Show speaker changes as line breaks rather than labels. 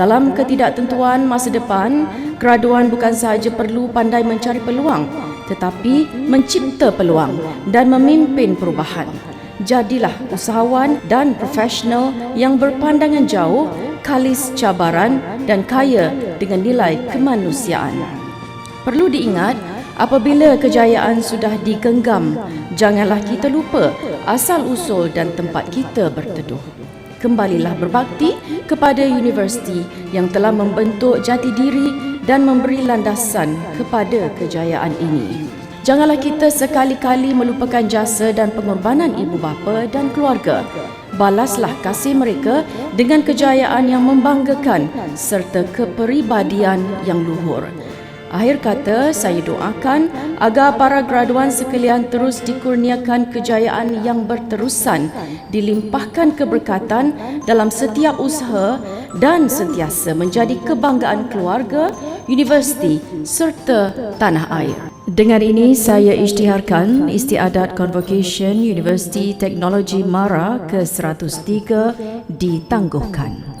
Dalam ketidaktentuan masa depan, graduan bukan sahaja perlu pandai mencari peluang tetapi mencipta peluang dan memimpin perubahan. Jadilah usahawan dan profesional yang berpandangan jauh, kalis cabaran dan kaya dengan nilai kemanusiaan. Perlu diingat, apabila kejayaan sudah digenggam, janganlah kita lupa asal-usul dan tempat kita berteduh kembalilah berbakti kepada universiti yang telah membentuk jati diri dan memberi landasan kepada kejayaan ini. Janganlah kita sekali-kali melupakan jasa dan pengorbanan ibu bapa dan keluarga. Balaslah kasih mereka dengan kejayaan yang membanggakan serta kepribadian yang luhur. Akhir kata, saya doakan agar para graduan sekalian terus dikurniakan kejayaan yang berterusan, dilimpahkan keberkatan dalam setiap usaha dan sentiasa menjadi kebanggaan keluarga, universiti serta tanah air. Dengan ini saya isytiharkan istiadat Convocation University Teknologi Mara ke-103 ditangguhkan.